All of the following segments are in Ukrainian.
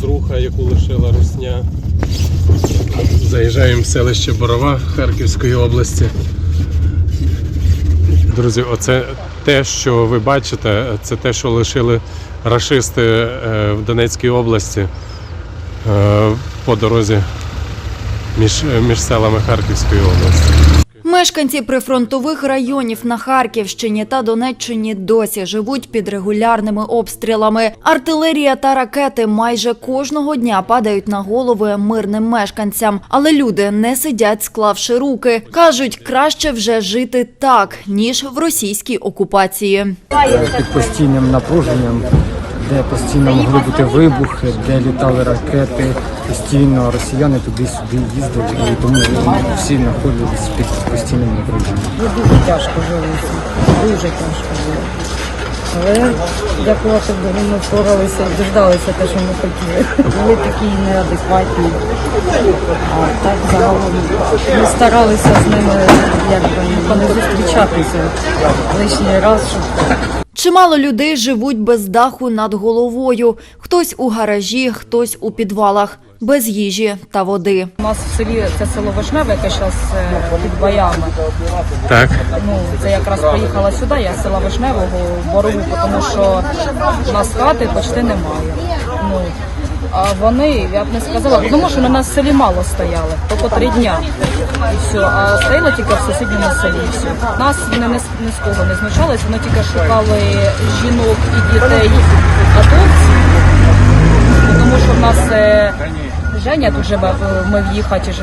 дорога, яку лишила Русня. Заїжджаємо в селище Борова Харківської області. Друзі, оце те, що ви бачите, це те, що лишили рашисти е, в Донецькій області е, по дорозі між, між селами Харківської області. Мешканці прифронтових районів на Харківщині та Донеччині досі живуть під регулярними обстрілами. Артилерія та ракети майже кожного дня падають на голови мирним мешканцям. Але люди не сидять, склавши руки. кажуть, краще вже жити так, ніж в російській окупації. під постійним напруженням, де постійно могли бути вибухи, де літали ракети, постійно росіяни туди-сюди їздили, і тому всі знаходились під постійним напруженням. Ну, дуже тяжко жилося, дуже тяжко було. Але дякувати Богу, ми впоралися і діждалися те, що ми хотіли. Були такі неадекватні. А так загалом ми старалися з ними якби не зустрічатися лишній раз, щоб Чимало людей живуть без даху над головою. Хтось у гаражі, хтось у підвалах, без їжі та води. у нас в селі це село Вишневе, яке зараз під боями. Так. Ну, це якраз поїхала сюди, я з села Вишневого Борову, тому що у нас хати почти немає. Ну, а вони, я б не сказала, тому що на нас в селі мало стояли, тільки три дня. І все. А стояли тільки в сусідньому селі. Все. Нас вони не, ні з кого не знущались, вони тільки шукали жінок і дітей атовців. Тому що в нас е, Женя живе, е, ми в'їхати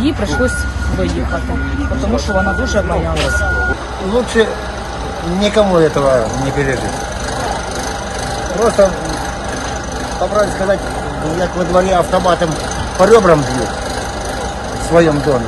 їй прийшлось виїхати, тому що вона дуже боялася. лучше никому этого не пережить. Просто, по правде сказать, як во дворе автоматом по ребрам б'ють в своем доме.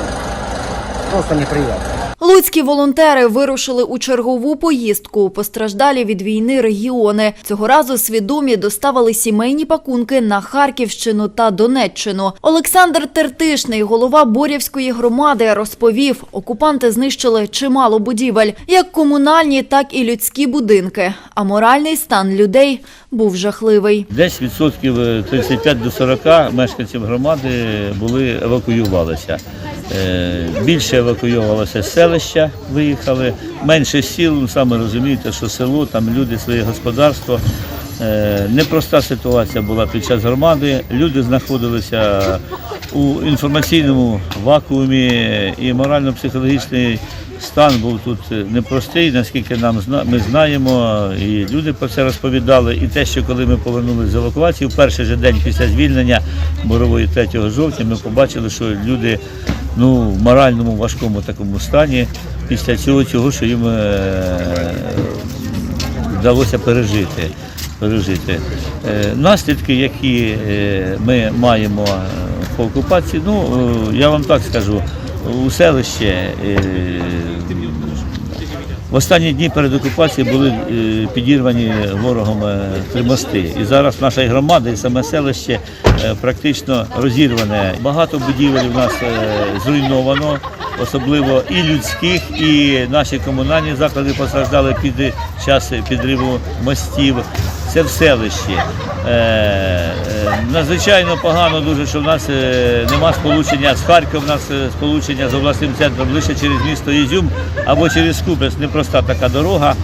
Просто неприятно. Луцькі волонтери вирушили у чергову поїздку постраждалі від війни регіони. Цього разу свідомі доставили сімейні пакунки на Харківщину та Донеччину. Олександр Тертишний, голова Борівської громади, розповів, окупанти знищили чимало будівель, як комунальні, так і людські будинки. А моральний стан людей був жахливий. Десь відсотків е, 35 до 40 мешканців громади були евакуювалися. Е, Більше евакуювалося з селища, виїхали, менше сіл, ну, саме розумієте, що село, там люди, своє господарство. Е, Непроста ситуація була під час громади. Люди знаходилися у інформаційному вакуумі і морально-психологічний стан був тут непростий, наскільки нам ми знаємо, і люди про це розповідали. І те, що коли ми повернулися з евакуації, в перший же день після звільнення Борової 3 жовтня, ми побачили, що люди ну, в моральному важкому такому стані після цього, цього що їм е, вдалося пережити. пережити. Е, Наслідки, які е, ми маємо по окупації, ну я вам так скажу, у селищі е, в останні дні перед окупацією були е, підірвані ворогом е, три мости. І зараз наша громада і саме селище е, практично розірване. Багато будівель у нас зруйновано, особливо і людських, і наші комунальні заклади постраждали під час підриву мостів. Це в селищі. Е, е, надзвичайно погано дуже, що в нас е, нема сполучення з Харковом, у нас сполучення з обласним центром лише через місто Ізюм або через Купець. Непроста така дорога,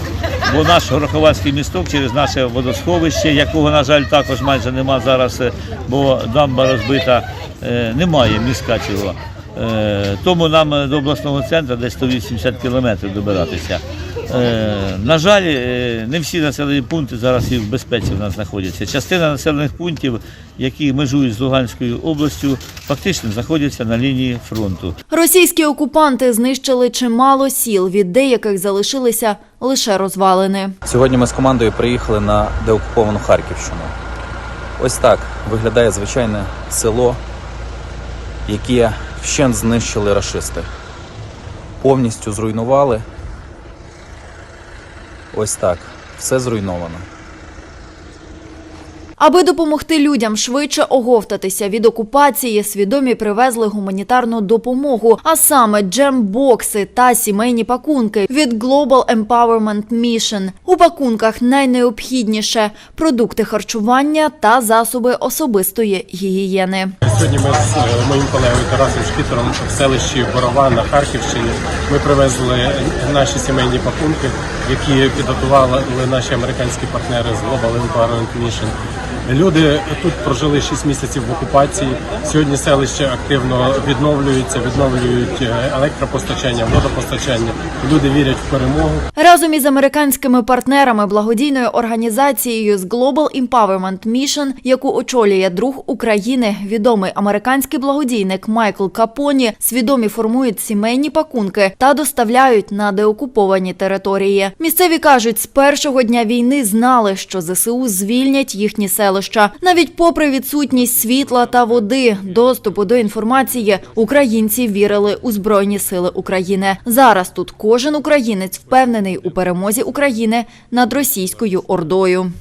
бо наш Гороховацький місток через наше водосховище, якого, на жаль, також майже нема зараз, бо дамба розбита, немає міста цього. Тому нам до обласного центру десь 180 кілометрів добиратися. Е, На жаль, е, не всі населені пункти зараз і в безпеці в нас знаходяться. Частина населених пунктів, які межують з Луганською областю, фактично знаходяться на лінії фронту. Російські окупанти знищили чимало сіл, від деяких залишилися лише розвалини. Сьогодні ми з командою приїхали на деокуповану Харківщину. Ось так виглядає звичайне село, яке вщент знищили рашисти. Повністю зруйнували. Ось так. Все зруйновано. Аби допомогти людям швидше оговтатися від окупації, свідомі привезли гуманітарну допомогу, а саме джембокси та сімейні пакунки від Global Empowerment Mission. У пакунках найнеобхідніше продукти харчування та засоби особистої гігієни. Сьогодні ми з е, моїм колегою Тарасом Шкітером в селищі Борова на Харківщині. Ми привезли наші сімейні пакунки, які підготували наші американські партнери з Global Empowerment Mission. Люди тут прожили 6 місяців в окупації. Сьогодні селище активно відновлюється, відновлюють е, електропостачання, водопостачання. Люди вірять в перемогу. Разом із американськими партнерами благодійною організацією з Global Empowerment Mission, яку очолює друг України, відомий американський благодійник Майкл Капоні, свідомі формують сімейні пакунки та доставляють на деокуповані території. Місцеві кажуть, з першого дня війни знали, що ЗСУ звільнять їхні селища. Навіть попри відсутність світла та води, доступу до інформації, українці вірили у збройні сили України. Зараз тут кожен українець впевнений у перемозі України над російською ордою.